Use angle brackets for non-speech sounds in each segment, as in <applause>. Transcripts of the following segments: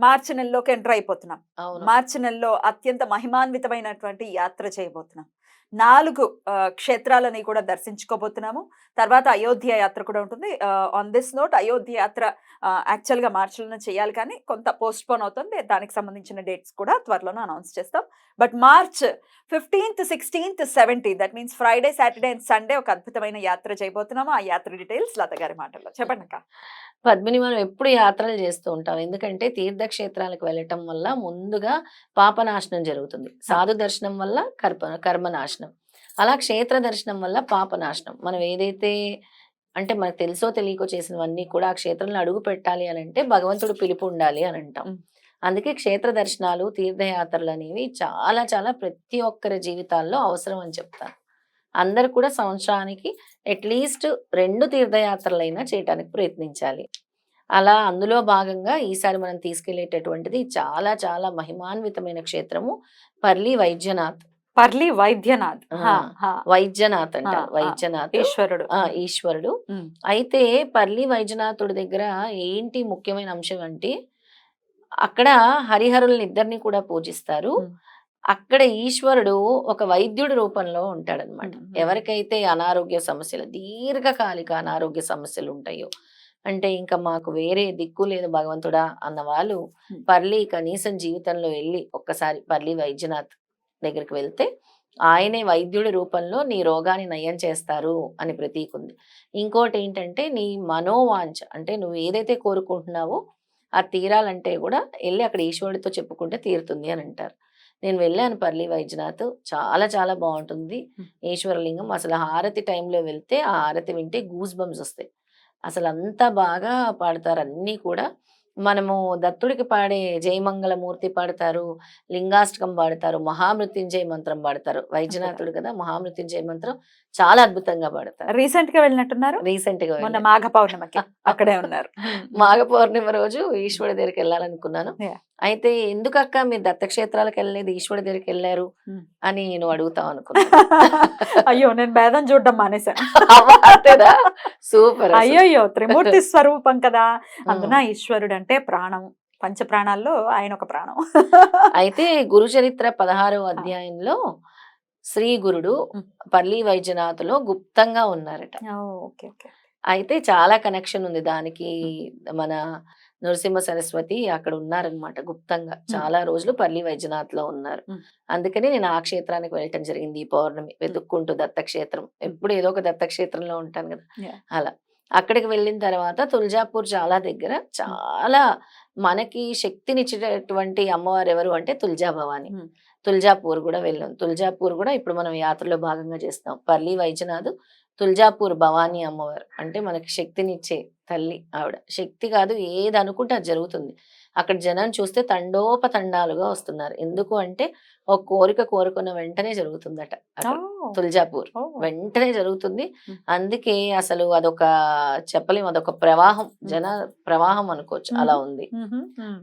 మార్చి నెలలోకి enter అయిపోతున్నాం. మార్చి నెలలో అత్యంత మహిమాన్వితమైనటువంటి యాత్ర చేయబోతున్నాం. నాలుగు క్షేత్రాలని కూడా దర్శించుకోబోతున్నాము. తర్వాత అయోధ్య యాత్ర కూడా ఉంటుంది. ఆన్ దిస్ నోట్ అయోధ్య యాత్ర యాక్చువల్గా మార్చిలోనే చేయాలి కానీ కొంత పోస్ట్ పోన్ అవుతుంది. దానికి సంబంధించిన డేట్స్ కూడా త్వరలోనే అనౌన్స్ చేస్తాం. But March fifteenth sixteenth seventeenth that means Friday Saturday and Sunday ఒక అద్భుతమైన యాత్ర చేయబోతున్నాము. ఆ యాత్ర డీటెయిల్స్ లత గారి మాటల్లో. చెప్పండి అక్క. పద్మిని మనం ఎప్పుడు యాత్రలు చేస్తూ ఉంటాం. ఎందుకంటే తీర్థక్షేత్రాలకు వెళ్ళటం వల్ల ముందుగా పాపనాశనం జరుగుతుంది. సాధు దర్శనం వల్ల కర్మ కర్మనాశనం. అలా క్షేత్ర దర్శనం వల్ల పాపనాశనం మనం ఏదైతే అంటే మనకు తెలుసో తెలియకో చేసినవన్నీ కూడా ఆ క్షేత్రంలో అడుగు పెట్టాలి అని అంటే భగవంతుడు పిలుపు ఉండాలి అని అంటాం. అందుకే క్షేత్ర దర్శనాలు తీర్థయాత్రలు అనేవి చాలా చాలా ప్రతి ఒక్కరి జీవితాల్లో అవసరం అని చెప్తాను అందరు కూడా సంవత్సరానికి అట్లీస్ట్ రెండు తీర్థయాత్రలైనా చేయడానికి ప్రయత్నించాలి. అలా అందులో భాగంగా ఈసారి మనం తీసుకెళ్ళేటటువంటిది చాలా చాలా మహిమాన్వితమైన క్షేత్రము పర్లి వైద్యనాథ్. పర్లి వైద్యనాథ్. వైద్యనాథ్ అంట. వైద్యనాథ్ ఈశ్వరుడు ఈశ్వరుడు. అయితే పర్లి వైద్యనాథుడి దగ్గర ఏంటి ముఖ్యమైన అంశం అంటే అక్కడ హరిహరుల్ని ఇద్దరిని కూడా పూజిస్తారు. అక్కడ ఈశ్వరుడు ఒక వైద్యుడి రూపంలో ఉంటాడనమాట. ఎవరికైతే అనారోగ్య సమస్యలు దీర్ఘకాలిక అనారోగ్య సమస్యలు ఉంటాయో అంటే ఇంకా మాకు వేరే దిక్కు లేదు భగవంతుడా అన్న వాళ్ళు. పర్లి కనీసం జీవితంలో వెళ్ళి ఒక్కసారి పర్లి వైద్యనాథ్ దగ్గరికి వెళ్తే ఆయనే వైద్యుడి రూపంలో నీ రోగాన్ని నయం చేస్తారు అని ప్రతీక ఉంది. ఇంకోటి ఏంటంటే నీ మనోవాంఛ అంటే నువ్వు ఏదైతే కోరుకుంటున్నావో అది తీరాలంటే కూడా వెళ్ళి అక్కడ ఈశ్వరుడితో చెప్పుకుంటే తీరుతుంది అని అంటారు. నేను వెళ్ళాను పర్లి వైద్యనాథ్ చాలా చాలా బాగుంటుంది. ఈశ్వరలింగం అసలు హారతి టైంలో వెళ్తే ఆ హారతి వింటే గూస్ బంప్స్ వస్తాయి. అసలు అంతా బాగా పాడతారు. అన్నీ కూడా మనము దత్తుడికి పాడే జయమంగళమూర్తి పాడతారు లింగాష్టకం పాడతారు మహామృత్యుంజయ మంత్రం పాడతారు. వైద్యనాథుడు కదా మహామృత్యుంజయ మంత్రం చాలా అద్భుతంగా పాడతారు. రీసెంట్గా వెళ్ళినట్టున్నారు? రీసెంట్గా మొన్న. మాఘ పౌర్ణమికి అక్కడే ఉన్నారు. మాఘ పౌర్ణిమ రోజు ఈశ్వరుడి దగ్గరికి వెళ్ళాలనుకున్నాను. అయితే ఎందుకక్క మీరు దత్తక్షేత్రాలకు వెళ్ళలేదు ఈశ్వరుడి దగ్గరికి వెళ్ళారు. అని నువ్వు అడుగుతావు అనుకున్నా. <laughs> అయ్యో నేను భేదం చూడడం మానేశాను సూపర్ అయ్యయ్యో త్రిమూర్తి స్వరూపం కదా. అందున ఈశ్వరుడు అంటే ప్రాణం. పంచ ప్రాణాల్లో ఆయన ఒక ప్రాణం. అయితే గురు చరిత్ర పదహారవ అధ్యాయంలో శ్రీ గురుడు. పల్లి వైద్యనాథ్లో గుప్తంగా ఉన్నారట. Okay okay. అయితే చాలా కనెక్షన్ ఉంది దానికి మన నరసింహ సరస్వతి అక్కడ ఉన్నారనమాట గుప్తంగా. చాలా రోజులు పల్లి వైద్యనాథ్లో ఉన్నారు. అందుకని నేను ఆ క్షేత్రానికి వెళ్ళటం జరిగింది ఈ పౌర్ణమి వెతుక్కుంటూ దత్తక్షేత్రం. ఎప్పుడు ఏదో ఒక దత్తక్షేత్రంలో ఉంటాను కదా. అలా. అక్కడికి వెళ్ళిన తర్వాత తులజాపూర్ చాలా దగ్గర చాలా మనకి శక్తినిచ్చేటటువంటి అమ్మవారు ఎవరు అంటే తుల్జా భవాని. తుల్జాపూర్ కూడా వెళ్ళాం. తుల్జాపూర్ కూడా ఇప్పుడు మనం యాత్రలో భాగంగా చేస్తాం. పల్లి వైద్యనాథ్ తుల్జాపూర్ భవానీ అమ్మవారు. అంటే మనకి శక్తినిచ్చే తల్లి ఆవిడ. శక్తి కాదు ఏది అనుకుంటే అది జరుగుతుంది. అక్కడ జనం చూస్తే తండోపతండాలుగా వస్తున్నారు. ఎందుకు అంటే ఒక కోరిక కోరుకున్న వెంటనే జరుగుతుందట తుల్జాపూర్. వెంటనే జరుగుతుంది. అందుకే అసలు అదొక చెప్పలేం అదొక ప్రవాహం జన ప్రవాహం అనుకోవచ్చు. అలా ఉంది.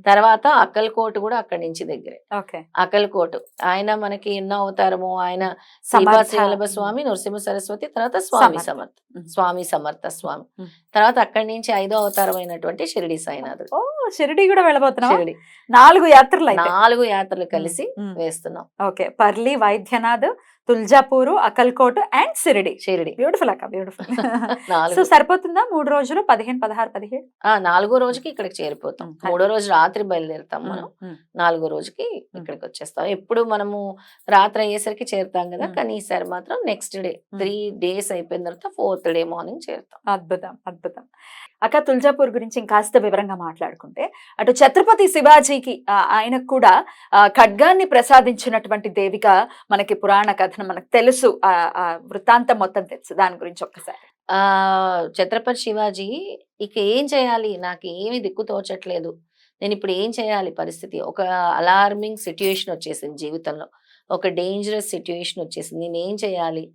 తర్వాత అక్కల్కోట్ కూడా అక్కడి నుంచి దగ్గరే. అక్కల్కోట్. ఆయన మనకి ఎన్నో అవతారము ఆయన. శ్రీపాద స్వామి నరసింహ సరస్వతి తర్వాత స్వామి సమర్థ. స్వామి సమర్థ స్వామి. తర్వాత అక్కడి నుంచి ఐదో అవతారం అయినటువంటి షిరిడి సాయినాథుడు. ఓ షిరిడి కూడా వెళ్ళబోతున్నాం షిరిడి. నాలుగు యాత్రలు నాలుగు యాత్రలు కలిసి. వేస్తున్నాం. Okay Parli Vaidyanath Tuljapur Akkalkot and Shiridi Shirdi. Beautiful అక్క బ్యూటిఫుల్ <laughs> <laughs> సో సరిపోతుందా? మూడు రోజులు? పదిహేను పదహారు పదిహేడు? నాలుగో రోజుకి ఇక్కడికి చేరిపోతాం. మూడో రోజు రాత్రి బయలుదేరుతాం మనం. నాలుగో రోజుకి ఇక్కడికి వచ్చేస్తాం ఎప్పుడు మనము రాత్రి అయ్యేసరికి చేరుతాం కదా. కానీ ఈసారి మాత్రం నెక్స్ట్ డే త్రీ డేస్ అయిపోయిన తర్వాత ఫోర్త్ డే మార్నింగ్ చేరుతాం. అద్భుతం అద్భుతం. అక్క తుల్జాపూర్ గురించి ఇంకాస్త వివరంగా మాట్లాడుకుంటే అటు ఛత్రపతి శివాజీకి ఆయనకు కూడా ఖడ్గాన్ని ప్రసాదించినటువంటి దేవిక మనకి పురాణ కథనం మనకు తెలుసు ఆ వృత్తాంతం మొత్తం తెలుసు దాని గురించి ఒక్కసారి. ఆ ఛత్రపతి శివాజీ ఇక ఏం చేయాలి? నాకు ఏమి దిక్కు తోచట్లేదు. నేను ఇప్పుడు ఏం చేయాలి పరిస్థితి? ఒక అలార్మింగ్ సిట్యుయేషన్ వచ్చేసింది జీవితంలో. ఒక డేంజరస్ సిట్యుయేషన్ వచ్చేసింది. నేను ఏం చేయాలి?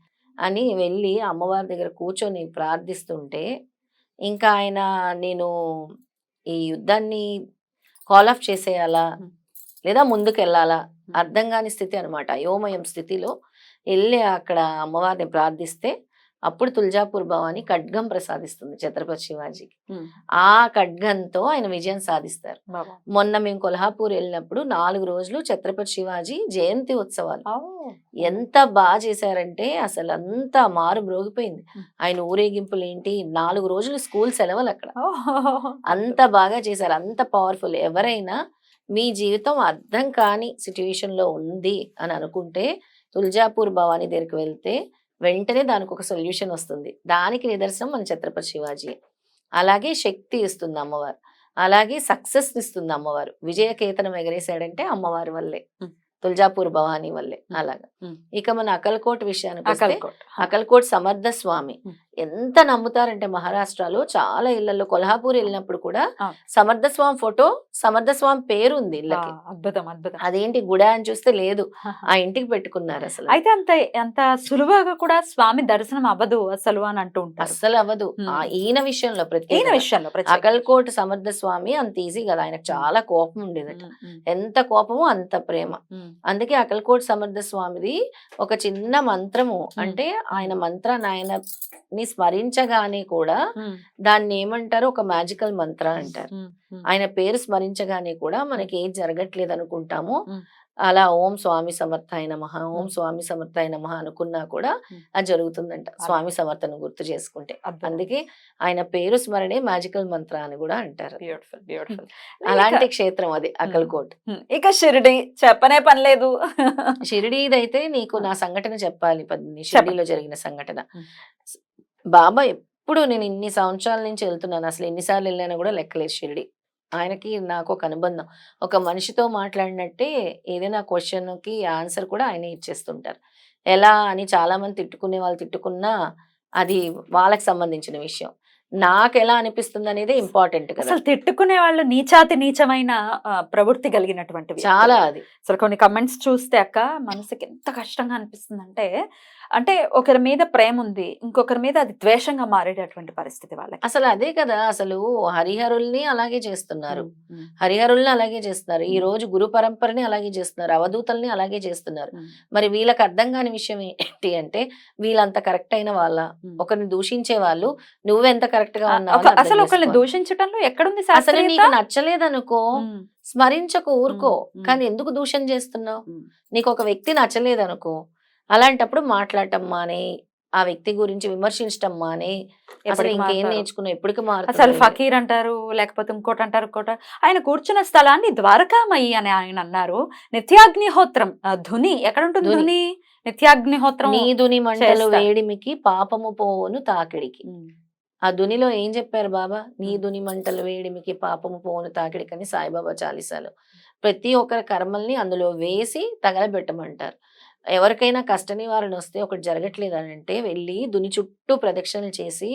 అని వెళ్ళి అమ్మవారి దగ్గర కూర్చొని ప్రార్థిస్తుంటే ఇంకా ఆయన నేను ఈ యుద్ధాన్ని కాల్ ఆఫ్ చేసేయాలా. లేదా ముందుకు వెళ్ళాలా అర్థం కాని స్థితి అనమాట అయోమయం స్థితిలో వెళ్ళి అక్కడ అమ్మవారిని ప్రార్థిస్తే అప్పుడు తుల్జాపూర్ భవాని ఖడ్గం ప్రసాదిస్తుంది ఛత్రపతి శివాజీకి. ఆ ఖడ్గంతో ఆయన విజయం సాధిస్తారు. మొన్న మేము కొల్హాపూర్ వెళ్ళినప్పుడు నాలుగు రోజులు ఛత్రపతి శివాజీ జయంతి ఉత్సవాలు. ఎంత బాగా చేశారంటే అసలు అంత మారు మ్రోగిపోయింది Hmm. ఆయన ఊరేగింపులు ఏంటి నాలుగు రోజులు స్కూల్ సెలవులు అక్కడ. అంత బాగా చేశారు అంత పవర్ఫుల్ ఎవరైనా మీ జీవితం అర్థం కాని సిచ్యువేషన్లో ఉంది అని అనుకుంటే తుల్జాపూర్ భవానీ దగ్గరికి వెళ్తే వెంటనే దానికి ఒక సొల్యూషన్ వస్తుంది దానికి నిదర్శనం మన ఛత్రపతి శివాజీ అలాగే శక్తి ఇస్తుంది అమ్మవారు అలాగే సక్సెస్ ఇస్తుంది అమ్మవారు విజయకేతనం ఎగరేశాడంటే అమ్మవారి వల్లే. తుల్జాపూర్ భవానీ వల్లే. అలాగా. ఇక మన అకల్కోట్ విషయానికి అకల్కోట్. అకల్కోట్ సమర్థ స్వామి. ఎంత నమ్ముతారంటే మహారాష్ట్రలో చాలా ఇళ్ళలో కొల్హాపూర్ వెళ్ళినప్పుడు కూడా. సమర్థ స్వామి ఫోటో సమర్థ స్వామి పేరు ఉంది ఇళ్ళకి అద్భుతం అద్భుతం. అదేంటి గుడా అని చూస్తే లేదు. ఆ ఇంటికి పెట్టుకున్నారు అసలు. అయితే అంత అంత సులువుగా కూడా స్వామి దర్శనం అవ్వదు అసలు అని అంటూ ఉంటారు. అస్సలు అవ్వదు. ఆ ఈయన విషయంలో ఈయన ప్రత్యేక విషయంలో. అకల్కోట్ సమర్థ స్వామి అంత ఈజీ కదా ఆయనకు చాలా కోపం ఉండేదట. ఎంత కోపమో అంత ప్రేమ. అందుకే అకల్కోట్ సమర్థ స్వామిది ఒక చిన్న మంత్రము. అంటే ఆయన మంత్రాన్ని ఆయనని స్మరించగానే కూడా దాన్ని ఏమంటారు ఒక మ్యాజికల్ మంత్ర అంటారు. ఆయన పేరు స్మరించగానే కూడా మనకి ఏం జరగట్లేదు అనుకుంటాము. అలా ఓం స్వామి సమర్థాయ నమః ఓం స్వామి సమర్థాయ నమః అనుకున్నా కూడా. అది జరుగుతుందంట స్వామి సమర్థను గుర్తు చేసుకుంటే. అందుకే ఆయన పేరు స్మరణే మ్యాజికల్ మంత్ర అని కూడా అంటారు. Beautiful beautiful. అలాంటి క్షేత్రం అది అకల్కోట్ ఇక షిరిడి చెప్పనే పని లేదు. షిరిడీదైతే నీకు నా సంఘటన చెప్పాలి పద్మిని షిరిడీలో జరిగిన సంఘటన. బాబా ఎప్పుడు నేను ఇన్ని సంవత్సరాల నుంచి వెళ్తున్నాను. అసలు ఎన్నిసార్లు వెళ్ళినా కూడా లెక్కలేదు షిరిడి. ఆయనకి నాకు ఒక అనుబంధం. ఒక మనిషితో మాట్లాడినట్టే ఏదైనా క్వశ్చన్కి ఆన్సర్ కూడా ఆయనే ఇచ్చేస్తుంటారు. ఎలా అని చాలామంది తిట్టుకునే వాళ్ళు తిట్టుకున్నా అది వాళ్ళకి సంబంధించిన విషయం. నాకు ఎలా అనిపిస్తుంది అనేది ఇంపార్టెంట్ అసలు తిట్టుకునే వాళ్ళు నీచాతి నీచమైన ప్రవృత్తి కలిగినటువంటి వ్యక్తులు. చాలా అది. అసలు కొన్ని కమెంట్స్ చూస్తే అక్క మనసుకి ఎంత కష్టంగా అనిపిస్తుంది అంటే అంటే ఒకరి మీద ప్రేమ ఉంది ఇంకొకరి మీద అది ద్వేషంగా మారేటటువంటి పరిస్థితి వాళ్ళకి. అసలు అదే కదా అసలు హరిహరుల్ని అలాగే చేస్తున్నారు. హరిహరుల్ని అలాగే చేస్తున్నారు. ఈ. రోజు గురు పరంపరని అలాగే చేస్తున్నారు. అవధూతల్ని అలాగే చేస్తున్నారు. మరి వీళ్ళకి అర్థం కాని విషయం ఏంటి అంటే వీళ్ళంత కరెక్ట్ అయిన వాళ్ళ. ఒకరిని దూషించే వాళ్ళు నువ్వెంత కరెక్ట్గా ఉన్నావు అసలు ఒకరిని చేసుకోవాలి. దూషించటంలో ఎక్కడుంది అసలు? నీకు నచ్చలేదనుకో స్మరించకు ఊరుకో. కానీ ఎందుకు దూషణ చేస్తున్నావు. నీకు ఒక వ్యక్తి నచ్చలేదనుకో అలాంటప్పుడు మాట్లాడటం మానే ఆ వ్యక్తి గురించి విమర్శించటం మానే అసలు ఇంకేం మారుతారు? నేర్చుకున్నావు ఎప్పటికి అసలు మారుతున్నావు ఫకీర్ అంటారు లేకపోతే ఇంకోటి అంటారు ఇంకోటి ఆయన కూర్చున్న స్థలాన్ని ద్వారకామయ్యి అని ఆయన అన్నారు నిత్యాగ్నిహోత్రం ధుని ఎక్కడ ఉంటుంది ధుని. ధుని నిత్యాగ్నిహోత్రం నీదుని మంటలు చేస్తా. వేడిమికి పాపము పోవును తాకిడికి ఆ దునిలో ఏం చెప్పారు బాబా? నీ. దుని మంటలు వేడిమికి పాపము పోవును తాకిడికని సాయిబాబా చాలీసాలు. ప్రతి ఒక్కరి కర్మల్ని అందులో వేసి తగలబెట్టమంటారు. ఎవరికైనా కష్ట నివారణ వస్తే ఒకటి జరగట్లేదు అని అంటే వెళ్ళి దుని చుట్టూ ప్రదక్షిణలు చేసి.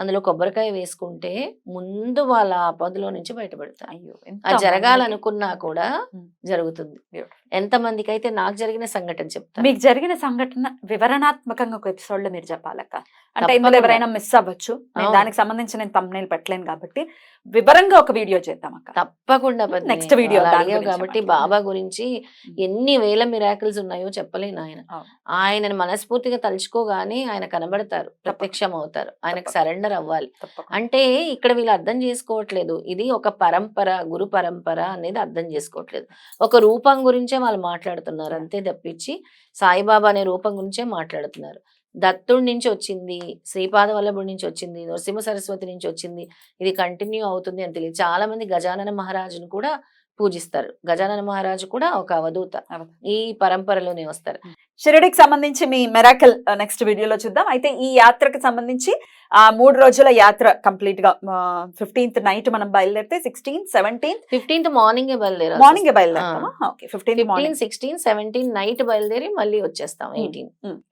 అందులో కొబ్బరికాయ వేసుకుంటే ముందు వాళ్ళ ఆపదలో నుంచి బయటపడతారు అయ్యో అది. జరగాలనుకున్నా కూడా. జరుగుతుంది. ఎంత మందికి అయితే నాకు జరిగిన సంఘటన చెప్తాను మీకు జరిగిన సంఘటన వివరణాత్మకంగా ఒక ఎపిసోడ్లో మీరు చెప్పాలక్క అంటే ఇందులో. ఎవరైనా మిస్ అవ్వచ్చు. దానికి సంబంధించి నేను తమ్నేల్ పెట్టలేను కాబట్టి వివరంగా ఒక వీడియో చేద్దాం అక్క తప్పకుండా అడిగావు గురించి కాబట్టి. బాబా గురించి ఎన్ని వేల మిరాకిల్స్ ఉన్నాయో చెప్పలేను ఆయన. ఆయనను మనస్ఫూర్తిగా తలుచుకోగానే ఆయన కనబడతారు ప్రత్యక్షం అవుతారు ఆయనకు. సరెండర్ అవ్వాలి. అంటే ఇక్కడ వీళ్ళు అర్థం చేసుకోవట్లేదు. ఇది ఒక పరంపర గురు పరంపర అనేది అర్థం చేసుకోవట్లేదు. ఒక రూపం గురించే వాళ్ళు మాట్లాడుతున్నారు అంతే తప్పించి సాయిబాబా అనే రూపం గురించే మాట్లాడుతున్నారు. దత్తుడి నుంచి వచ్చింది శ్రీపాద వల్లభుడి నుంచి వచ్చింది నరసింహ సరస్వతి నుంచి వచ్చింది. ఇది కంటిన్యూ అవుతుంది అని తెలియదు. చాలా మంది గజానన మహారాజును కూడా పూజిస్తారు. గజానన మహారాజు కూడా ఒక అవధూత. అవధూత. ఈ పరంపరలోనే వస్తారు. షిరిడికి సంబంధించి మీ మెరాకల్ నెక్స్ట్ వీడియోలో చూద్దాం. అయితే ఈ యాత్రకు సంబంధించి ఆ మూడు రోజుల యాత్ర కంప్లీట్గా ఫిఫ్టీన్త్ నైట్ మనం బయలుదేరితే సిక్స్టీన్ సెవెంటీన్ ఫిఫ్టీన్త్ మార్నింగ్ బయలుదేరాలి morning morning. Sixteen seventeen night బయలుదేరి మళ్ళీ వచ్చేస్తాం. Eighteen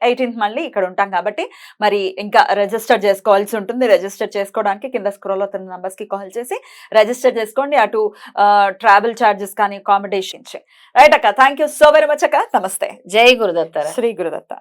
eighteenth. మళ్ళీ ఇక్కడ ఉంటాం కాబట్టి మరి ఇంకా రిజిస్టర్ చేసుకోవాల్సి ఉంటుంది. రిజిస్టర్ చేసుకోవడానికి కింద స్క్రోల్ అవుతున్న numbers కి కాల్ చేసి రిజిస్టర్ చేసుకోండి. అటు ట్రావెల్ చార్జెస్ కానీ అకామిడేషన్ రైట్ అక్క thank you so very much అక్క. నమస్తే. జై たら。スレイグルだった？